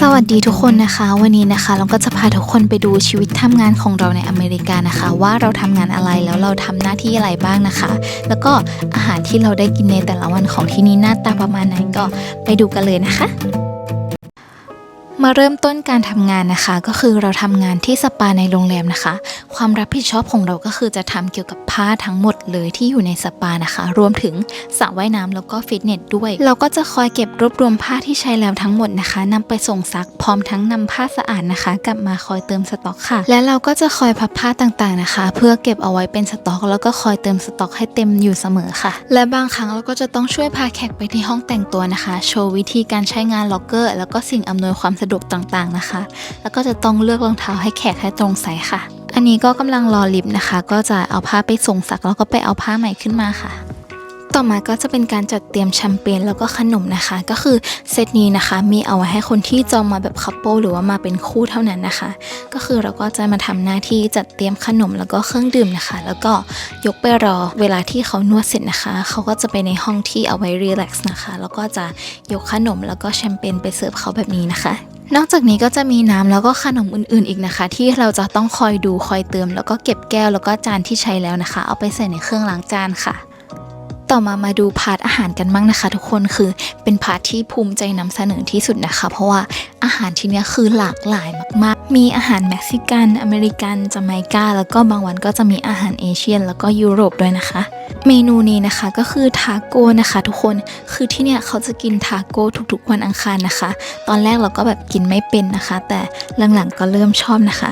สวัสดีทุกคนนะคะ วันนี้นะคะ เราก็จะพาทุกคนไปดูชีวิตทำงานของเราในอเมริกานะคะ ว่าเราทำงานอะไรแล้วเราทำหน้าที่อะไรบ้างนะคะ แล้วก็อาหารที่เราได้กินในแต่ละวันของที่นี่หน้าตาประมาณไหนก็ไปดูกันเลยนะคะ มาเริ่มต้นการทำงานนะคะ ก็คือเราทำงานที่สปาในโรงแรมนะคะ ความรับผิดชอบของเราก็คือจะทำเกี่ยวกับผ้าทั้งหมดเลยที่อยู่ในสปานะคะ รวมถึงสระว่ายน้ำแล้วก็ฟิตเนสด้วย เราก็จะคอยเก็บรวบรวมผ้าที่ใช้แล้วทั้งหมดนะคะนำไปส่งซักพร้อมทั้งนำผ้าสะอาดนะคะ กลับมาคอยเติมสต็อกค่ะ และเราก็จะคอยพับผ้าต่างๆนะคะ เพื่อเก็บเอาไว้เป็นสต็อก แล้วก็คอยเติมสต็อกให้เต็มอยู่เสมอค่ะ และบางครั้งเราก็จะต้องช่วยพาแขกไปที่ห้องแต่งตัวนะคะ โชว์วิธีการใช้งานล็อกเกอร์ แล้วก็สิ่งอำนวยความสะดวกต่างๆนะคะ แล้วก็จะต้องเลือกรองเท้าให้แขกให้ตรงไซส์ค่ะ อันนี้ก็กำลังรอลิฟต์นะคะ ก็จะเอาผ้าไปส่งซักแล้วก็ไปเอาผ้าใหม่ขึ้นมาค่ะต่อมาก็จะเป็นการจัดเตรียมแชมเปญแล้วก็ขนมนะคะ ก็คือเซตนี้นะคะ มีเอาไว้ให้คนที่จองมาแบบคัพเปิลหรือว่ามาเป็นคู่เท่านั้นนะคะ ก็คือเราก็จะมาทำหน้าที่จัดเตรียมขนมแล้วก็เครื่องดื่มนะคะ แล้วก็ยกไปรอเวลาที่เขานวดเสร็จนะคะ เขาก็จะไปในห้องที่เอาไว้รีแลกซ์นะคะ แล้วก็จะยกขนมแล้วก็แชมเปญไปเสิร์ฟเขาแบบนี้นะคะ นอกจากนี้ก็จะมีน้ำแล้วก็ขนมอื่นๆอีกนะคะ ที่เราจะต้องคอยดูคอยเติม แล้วก็เก็บแก้วแล้วก็จานที่ใช้แล้วนะคะ เอาไปใส่ในเครื่องล้างจานค่ะ ต่อมามาดูพาร์ทอาหารกันบ้างนะคะ ทุกคนคือเป็นพาร์ทที่ภูมิใจนำเสนอที่สุดนะคะ เพราะว่าอาหารที่เนี้ยคือหลากหลายมากๆ มีอาหารเม็กซิกัน อเมริกันจาไมกาแล้วก็บางวันก็จะมีอาหารเอเชียน แล้วก็ยุโรปด้วยนะคะ เมนูนี้นะคะก็คือทาโก้นะคะทุกคน คือที่เนี่ยเขาจะกินทาโก้ทุกๆวันอังคารนะคะ ตอนแรกเราก็แบบกินไม่เป็นนะคะ แต่หลังๆก็เริ่มชอบนะคะ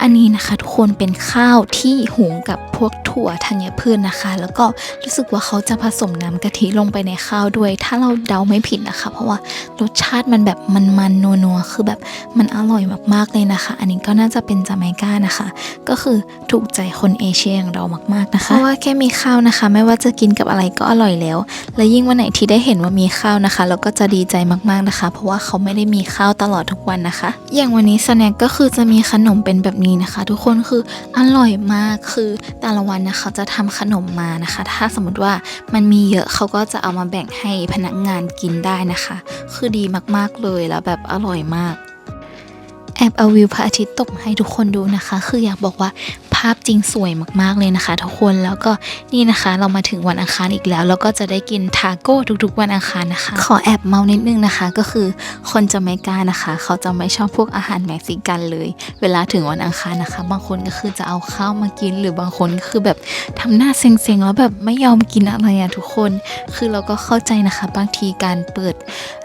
อันนี้นะคะทุกคนเป็นข้าวที่หุงกับพวกถั่วธัญพืชนะคะ แล้วก็รู้สึกว่าเขาจะผสมน้ำกะทิลงไปในข้าวด้วย ถ้าเราเดาไม่ผิดนะคะ เพราะว่ารสชาติมันแบบมันๆนัวๆคือแบบมันอร่อยมากๆเลยนะคะ อันนี้ก็น่าจะเป็นจาไมกานะคะ ก็คือถูกใจคนเอเชียอย่างเรามากๆนะคะเพราะว่าแค่มีข้าวนะคะ ไม่ว่าจะกินกับอะไรก็อร่อยแล้ว และยิ่งวันไหนที่ได้เห็นว่ามีข้าวนะคะ เราก็จะดีใจมากๆนะคะ เพราะว่าเขาไม่ได้มีข้าวตลอดทุกวันนะคะ อย่างวันนี้สแน็คก็คือจะมีขนมเป็นแบบนี้นะคะ ทุกคนคืออร่อยมากคือแต่ละวันนะเขาจะทำขนมมานะคะ ถ้าสมมติว่ามันมีเยอะเขาก็จะเอามาแบ่งให้พนักงานกินได้นะคะ คือดีมากๆเลยแล้วแบบอร่อยมาก แอบเอาวิวพระอาทิตย์ตกมาให้ทุกคนดูนะคะ คืออยากบอกว่าาพจริงสวยมากๆเลยนะคะ ทุกคนแล้วก็นี่นะคะ เรามาถึงวันอังคารอีกแล้ว แล้วก็จะได้กินทาโก้ทุกๆ วันอังคารนะคะ ขอแอบเมานิดนึงนะคะ ก็คือคนจะไม่กล้านะคะ เขาจะไม่ชอบพวกอาหารเม็กซิกันเลย เวลาถึงวันอังคารนะคะ บางคนก็คือจะเอาข้าวมากิน หรือบางคนก็คือแบบทำหน้าเซ็งๆแล้วแบบไม่ยอมกินอะไรอะทุกคน คือเราก็เข้าใจนะคะ บางทีการเปิด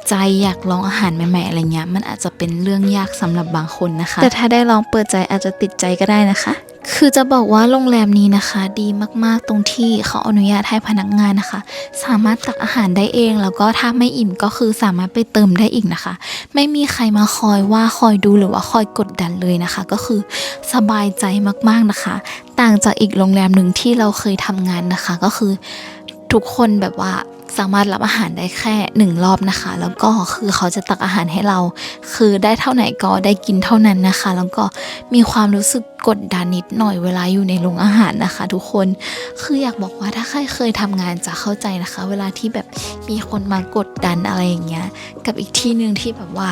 ใจอยากลองอาหารใหม่ๆอะไรเงี้ยมันอาจจะเป็นเรื่องยากสำหรับบางคนนะคะ แต่ถ้าได้ลองเปิดใจอาจจะติดใจก็ได้นะคะ คือจะบอกว่าโรงแรมนี้นะคะ ดีมากๆตรงที่เขาอนุญาตให้พนักงานนะคะ สามารถตักอาหารได้เอง แล้วก็ถ้าไม่อิ่มก็คือสามารถไปเติมได้อีกนะคะ ไม่มีใครมาคอยว่าคอยดูหรือว่าคอยกดดันเลยนะคะ ก็คือสบายใจมากๆนะคะ ต่างจากอีกโรงแรมหนึ่งที่เราเคยทำงานนะคะ ก็คือ ทุกคนแบบว่าสามารถรับอาหารได้แค่หนึ่งรอบนะคะ แล้วก็คือเขาจะตักอาหารให้เรา คือได้เท่าไหนก็ได้กินเท่านั้นนะคะ แล้วก็มีความรู้สึกกดดันนิดหน่อยเวลาอยู่ในโรงอาหารนะคะ ทุกคนคืออยากบอกว่าถ้าใครเคยทำงานจะเข้าใจนะคะ เวลาที่แบบมีคนมากดดันอะไรอย่างเงี้ยกับอีกที่หนึ่งที่แบบว่า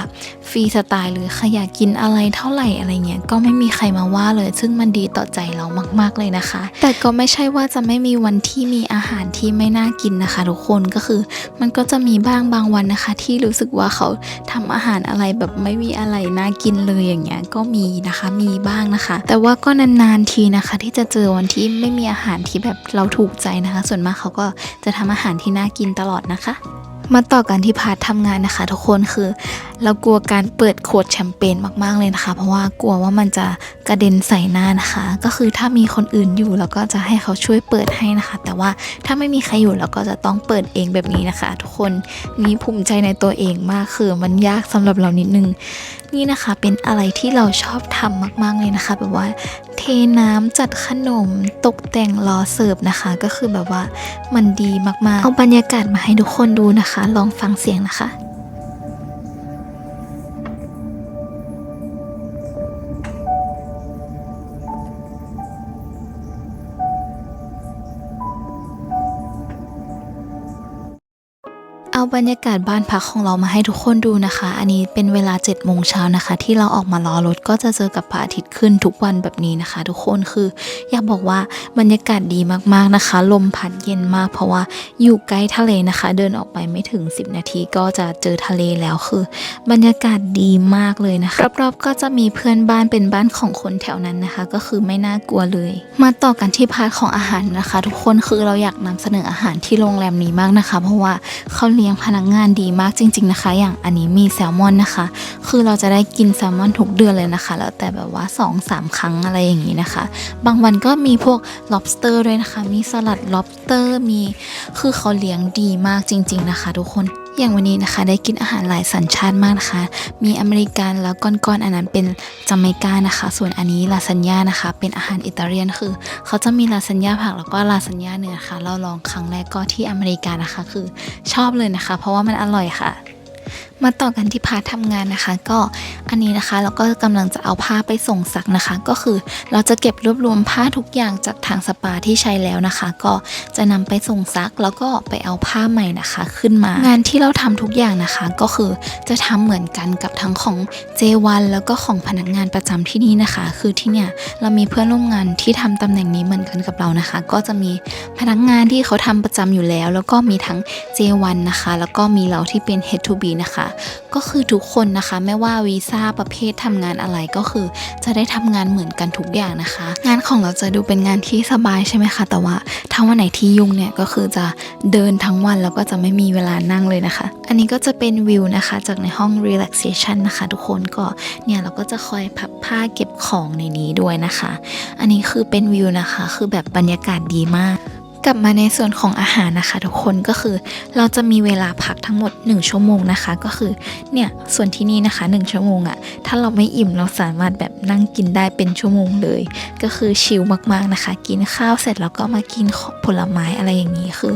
ฟรีสไตล์หรือใครอยากกินอะไรเท่าไหร่อะไรเงี้ยก็ไม่มีใครมาว่าเลย ซึ่งมันดีต่อใจเรามาก ๆเลยนะคะ แต่ก็ไม่ใช่ว่าจะไม่มีวันที่มีอาหารที่ไม่น่ากินนะคะ ทุกคนก็คือ มันก็จะมีบ้างบางวันนะคะ ที่รู้สึกว่าเขาทำอาหารอะไรแบบไม่มีอะไรน่ากินเลยอย่างเงี้ยก็มีนะคะมีบ้างนะคะ แต่ว่าก็นานๆทีนะคะ ที่จะเจอวันที่ไม่มีอาหารที่แบบเราถูกใจนะคะ ส่วนมากเขาก็จะทำอาหารที่น่ากินตลอดนะคะ มาต่อกันที่พาร์ททำงานนะคะ ทุกคนคือเรากลัวการเปิดขวดแชมเปญมากๆเลยนะคะ เพราะว่ากลัวว่ามันจะกระเด็นใส่หน้านะคะ ก็คือถ้ามีคนอื่นอยู่เราก็จะให้เขาช่วยเปิดให้นะคะ แต่ว่าถ้าไม่มีใครอยู่เราก็จะต้องเปิดเองแบบนี้นะคะ ทุกคนมีภูมิใจในตัวเองมากคือมันยากสำหรับเรานิดนึงนี่นะคะเป็นอะไรที่เราชอบทำมาก ๆเลยนะคะ แบบว่า เทน้ำจัดขนมตกแต่งรอเสิร์ฟนะคะ ก็คือแบบว่ามันดีมากๆ เอาบรรยากาศมาให้ทุกคนดูนะคะ ลองฟังเสียงนะคะ เอาบรรยากาศบ้านพักของเรามาให้ทุกคนดูนะคะ อันนี้เป็นเวลา7จ็ดโมงเช้านะคะ ที่เราออกมารอรถก็จะเจอกับพระอาทิตย์ขึ้นทุกวันแบบนี้นะคะ ทุกคนคืออยากบอกว่าบรรยากาศดีมากๆนะคะ ลมพัดเย็นมาก เพราะว่าอยู่ใกล้ทะเลนะคะ เดินออกไปไม่ถึง 10 นาทีก็จะเจอทะเลแล้วคือ บรรยากาศดีมากเลยนะคะรอบๆก็จะมีเพื่อนบ้านเป็นบ้านของคนแถวนั้นนะคะ ก็คือไม่น่ากลัวเลย มาต่อกันที่พาร์ทของอาหารนะคะ ทุกคนคือเราอยากนำเสนออาหารที่โรงแรมนี้มากนะคะ เพราะว่าเขาเลี้ยงพนักงานดีมากจริง ๆนะคะ อย่างอันนี้มีแซลมอนนะคะ คือเราจะได้กินแซลมอนทุกเดือนเลยนะคะ แล้วแต่แบบว่า 2-3 ครั้งอะไรอย่างนี้นะคะ บางวันก็มีพวก lobster ด้วยนะคะ มีสลัด lobster มี คือเขาเลี้ยงดีมากจริง ๆ นะคะ ทุกคน อย่างวันนี้นะคะได้กินอาหารหลายสัญชาติมากนะคะ มีอเมริกันแล้วก้อนๆอันนั้นเป็นจาเมกานะคะ ส่วนอันนี้ลาซานญ่านะคะ เป็นอาหารอิตาเลียนคือ เขาจะมีลาซานญ่าผักแล้วก็ลาซานญ่าเนื้อค่ะ เราลองครั้งแรกก็ที่อเมริกานะคะ คือชอบเลยนะคะ เพราะว่ามันอร่อยค่ะ มาต่อกันที่พาร์ททำงานนะคะ ก็อันนี้นะคะเราก็กำลังจะเอาผ้าไปส่งซักนะคะ ก็คือเราจะเก็บรวบรวมผ้าทุกอย่างจากทางสปาที่ใช้แล้วนะคะ ก็จะนำไปส่งซักแล้วก็ไปเอาผ้าใหม่นะคะ ขึ้นมา งานที่เราทำทุกอย่างนะคะ ก็คือจะทำเหมือนกันกับทั้งของ J1 แล้วก็ของพนักงานประจำที่นี่นะคะ คือที่เนี่ยเรามีเพื่อนร่วมงานที่ทำตำแหน่งนี้เหมือนกันกับเรานะคะ ก็จะมีพนักงานที่เขาทำประจำอยู่แล้ว แล้วก็มีทั้ง J1 นนะคะ แล้วก็มีเราที่เป็น H2B นะคะก็คือทุกคนนะคะ ไม่ว่าวีซ่าประเภททำงานอะไรก็คือ จะได้ทำงานเหมือนกันทุกอย่างนะคะ งานของเราจะดูเป็นงานที่สบายใช่ไหมคะ แต่ว่าถ้าวันไหนที่ยุ่งเนี่ยก็คือจะเดินทั้งวันแล้วก็จะไม่มีเวลานั่งเลยนะคะ อันนี้ก็จะเป็นวิวนะคะ จากในห้อง relaxation นะคะ ทุกคนก็เนี่ยเราก็จะคอยพับผ้าเก็บของในนี้ด้วยนะคะ อันนี้คือเป็นวิวนะคะ คือแบบบรรยากาศดีมาก กลับมาในส่วนของอาหารนะคะทุกคนก็คือเราจะมีเวลาพักทั้งหมด 1 ชั่วโมงนะคะ ก็คือเนี่ยส่วนที่นี่นะคะ 1 ชั่วโมงอะ่ะถ้าเราไม่อิ่มเราสามารถแบบนั่งกินได้เป็นชั่วโมงเลย ก็คือชิลมากๆนะคะ กินข้าวเสร็จแล้วก็มากินผลไม้อะไรอย่างนี้คือ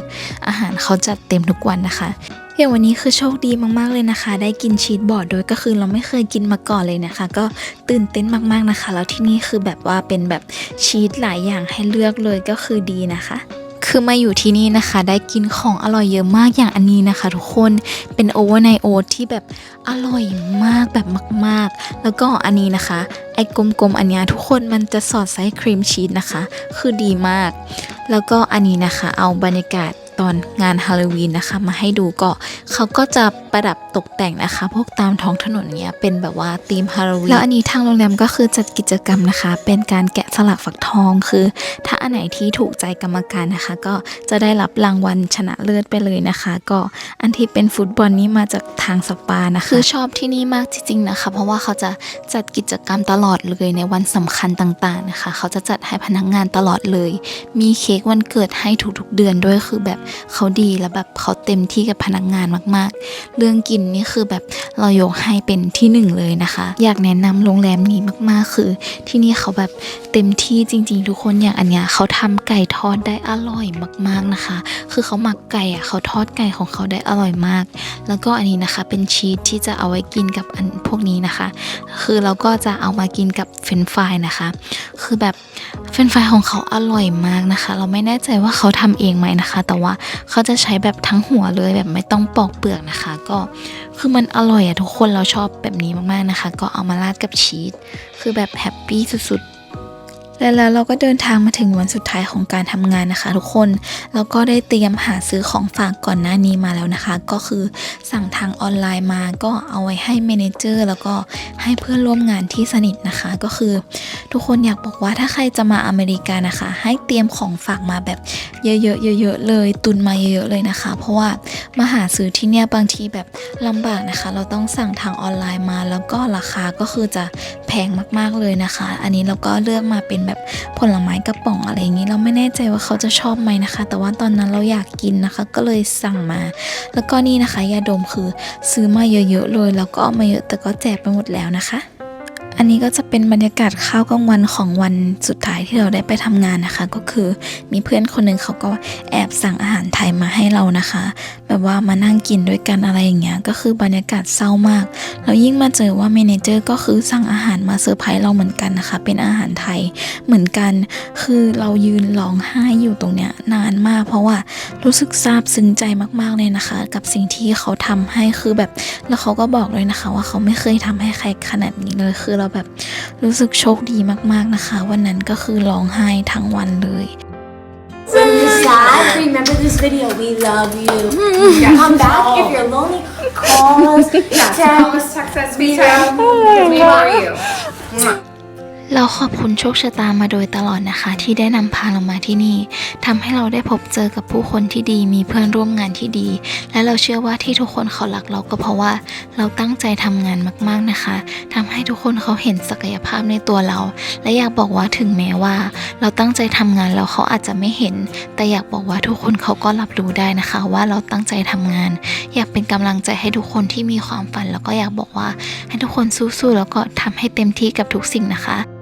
อาหารเขาจัดเต็มทุกวันนะคะอย่างวันนี้คือโชคดีมากๆเลยนะคะ ได้กินชีสบอร์ดโดยก็คือเราไม่เคยกินมาก่อนเลยนะคะ ก็ตื่นเต้นมากๆนะคะ แล้วที่นี่คือแบบว่าเป็นแบบชีสหลายอย่างให้เลือกเลยก็คือดีนะคะ คือมาอยู่ที่นี่นะคะ ได้กินของอร่อยเยอะมากอย่างอันนี้นะคะ ทุกคนเป็นโอเวอร์ไนโอที่แบบอร่อยมากแบบมาก ๆ แล้วก็อันนี้นะคะ ไอ้กลมๆอันนี้ทุกคนมันจะสอดไส้ครีมชีสนะคะ คือดีมาก แล้วก็อันนี้นะคะ เอาบรรยากาศ ตอนงานฮาโลวีนนะคะมาให้ดูก็เขาก็จะประดับตกแต่งนะคะ พวกตามท้องถนนเนี้ยเป็นแบบว่าธีมฮาโลวีนแล้วอันนี้ทางโรงแรมก็คือจัดกิจกรรมนะคะ เป็นการแกะสลักฝักทองคือ ถ้าอันไหนที่ถูกใจกรรมการนะคะ ก็จะได้รับรางวัลชนะเลิศไปเลยนะคะ ก็อันที่เป็นฟุตบอลนี้มาจากทางสปานะคะคือชอบที่นี่มากจริงๆนะคะ เพราะว่าเขาจะจัดกิจกรรมตลอดเลยในวันสำคัญต่างๆนะคะ เขาจะจัดให้พนักงานตลอดเลย มีเค้กวันเกิดให้ทุกๆเดือนด้วยคือแบบเขาดีแล้วแบบเขาเต็มที่กับพนักงานมากๆ เรื่องกินนี่คือแบบเรายกให้เป็นที่หนึ่งเลยนะคะ อยากแนะนำโรงแรมนี้มากๆคือ ที่นี่เขาแบบเต็มที่จริง ๆ ทุกคนอย่างอันเนี้ยเขาทำไก่ทอดได้อร่อยมากๆนะคะ คือเขาหมักไก่อะเขาทอดไก่ของเขาได้อร่อยมาก แล้วก็อันนี้นะคะเป็นชีสที่จะเอาไว้กินกับอันพวกนี้นะคะ คือเราก็จะเอามากินกับเฟรนฟรายนะคะ คือแบบ เฟรนฟรายของเขาอร่อยมากนะคะ เราไม่แน่ใจว่าเขาทำเองไหมนะคะ แต่ว่าเขาจะใช้แบบทั้งหัวเลยแบบไม่ต้องปอกเปลือกนะคะ ก็คือมันอร่อยอะทุกคนเราชอบแบบนี้มากๆนะคะ ก็เอามาราดกับชีสคือแบบแฮปปี้สุดๆ และแล้วเราก็เดินทางมาถึงวันสุดท้ายของการทำงานนะคะ ทุกคนแล้วก็ได้เตรียมหาซื้อของฝากก่อนหน้านี้มาแล้วนะคะ ก็คือสั่งทางออนไลน์มาก็เอาไว้ให้เมนเจอร์แล้วก็ให้เพื่อนร่วมงานที่สนิทนะคะ ก็คือ ทุกคนอยากบอกว่าถ้าใครจะมาอเมริกานะคะ ให้เตรียมของฝากมาแบบเยอะๆเยอะๆเลย ตุนมาเยอะๆเลยนะคะ เพราะว่ามาหาซื้อที่เนี่ยบางทีแบบลำบากนะคะ เราต้องสั่งทางออนไลน์มา แล้วก็ราคาก็คือจะแพงมากๆเลยนะคะ อันนี้เราก็เลือกมาเป็นแบบผลไม้กระป๋องอะไรอย่างนี้ เราไม่แน่ใจว่าเขาจะชอบไหมนะคะ แต่ว่าตอนนั้นเราอยากกินนะคะ ก็เลยสั่งมา แล้วก็นี่นะคะยาดมคือซื้อมาเยอะๆเลยแล้วก็เอามาเยอะแต่ก็แจกไปหมดแล้วนะคะอันนี้ก็จะเป็นบรรยากาศข้าวกลางวันของวันสุดท้ายที่เราได้ไปทำงานนะคะ ก็คือมีเพื่อนคนหนึ่งเขาก็แอบสั่งอาหารไทยมาให้เรานะคะ แบบว่ามานั่งกินด้วยกันอะไรอย่างเงี้ยก็คือบรรยากาศเศร้ามากแล้วยิ่งมาเจอว่าเมนเจอร์ก็คือสั่งอาหารมาเซอร์ไพรส์เราเหมือนกันนะคะ เป็นอาหารไทยเหมือนกัน คือเรายืนร้องไห้อยู่ตรงเนี้ยนานมาก เพราะว่ารู้สึกซาบซึ้งใจมากๆเลยนะคะ กับสิ่งที่เขาทำให้คือแบบแล้วเขาก็บอกเลยนะคะ ว่าเขาไม่เคยทำให้ใครขนาดนี้เลยคือเราแบบรู้สึกโชคดีมากๆนะคะ วันนั้นก็คือร้องไห้ทั้งวันเลย sad, remember this video. We love you. Mm-hmm. Come back if you're lonely. Call us. Yes, text. call us, text us, we love you. เราขอบคุณโชคชะตามาโดยตลอดนะคะ ที่ได้นำพาเรามาที่นี่ทำให้เราได้พบเจอกับผู้คนที่ดีมีเพื่อนร่วมงานที่ดี และเราเชื่อว่าที่ทุกคนเขารักเราก็เพราะว่า เราตั้งใจทำงานมากๆนะคะทำให้ทุกคนเขาเห็นศักยภาพในตัวเรา และอยากบอกว่าถึงแม้ว่า เราตั้งใจทำงานแล้วเขาอาจจะไม่เห็น แต่อยากบอกว่าทุกคนเขาก็รับรู้ได้นะคะ ว่าเราตั้งใจทำงาน อยากเป็นกำลังใจให้ทุกคนที่มีความฝัน แล้วก็อยากบอกว่าให้ทุกคนสู้ๆแล้วก็ทำให้เต็มที่กับทุกสิ่งนะคะ